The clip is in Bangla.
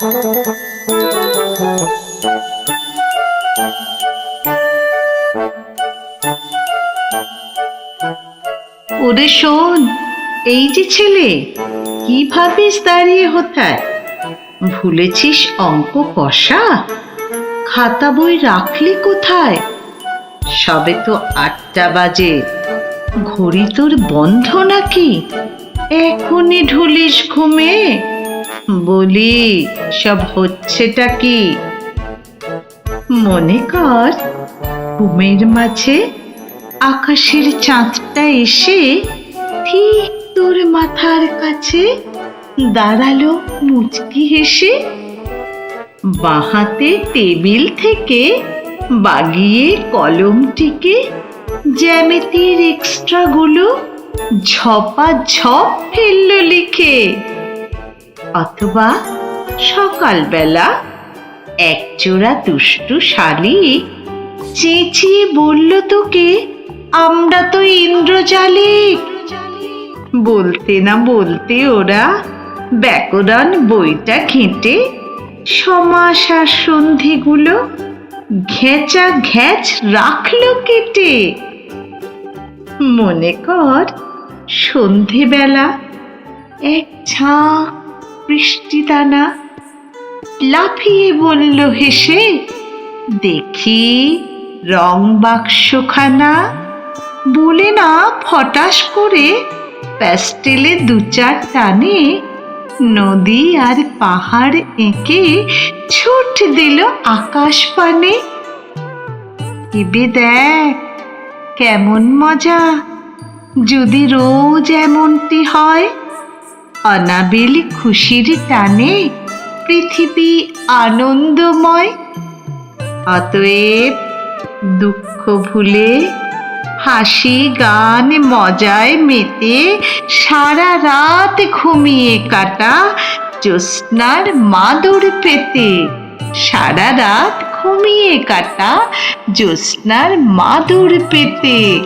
ওরে শোন, এই যে ছেলে কি ভাবিস দাঁড়িয়ে হোথায় ভুলেছিস অঙ্ক কষা? খাতা বই রাখলি কোথায়? সবে তো আটটা বাজে। ঘড়ি তোর বন্ধ নাকি? এখনই ঢুলিস ঘুমে? বলি, সব হচ্ছেটা কি? মনে কর, ঘুমের মাঝে আকাশের চাঁদটা এসে ঠিক তোর মাথার কাছে দাঁড়াল মুচকি হেসে। বাহাতে টেবিল থেকে বাগিয়ে কলমটিকে জ্যামিতির এক্সট্রা গুলো ঝপা ঝপ ফেলল লিখে। অথবা সকালবেলা একজোড়া দুষ্টু শালিক চেঁচিয়ে বলল তোকে, আমরা তো ইন্দ্রজালিক। বলতে না বলতে ওরা ব্যাকরণ বইটা ঘেঁটে সমাস আর সন্ধিগুলো ঘেঁচা ঘ্যাচ রাখল কেটে। মনে কর, সন্ধেবেলা এক ঝাঁক বৃষ্টি দানা লাফিয়ে বলল হেসে দেখি রং বাক্সখানা। বলে না, ফটাস করে প্যাস্টেলে দু চার টানে নদী আর পাহাড় এঁকে ছুট দিল আকাশ পানে। এবে দেখ, কেমন মজা, যদি রোজ এমনটি হয়। অনাবিল খুশির টানে পৃথিবী আনন্দময়। অতএব দুঃখ ভুলে, হাসি গান মজায় মেতে সারা রাত ঘুমিয়ে কাটা জ্যোৎস্নার মাদুর পেতে। সারা রাত ঘুমিয়ে কাটা জ্যোৎস্নার মাদুর পেতে।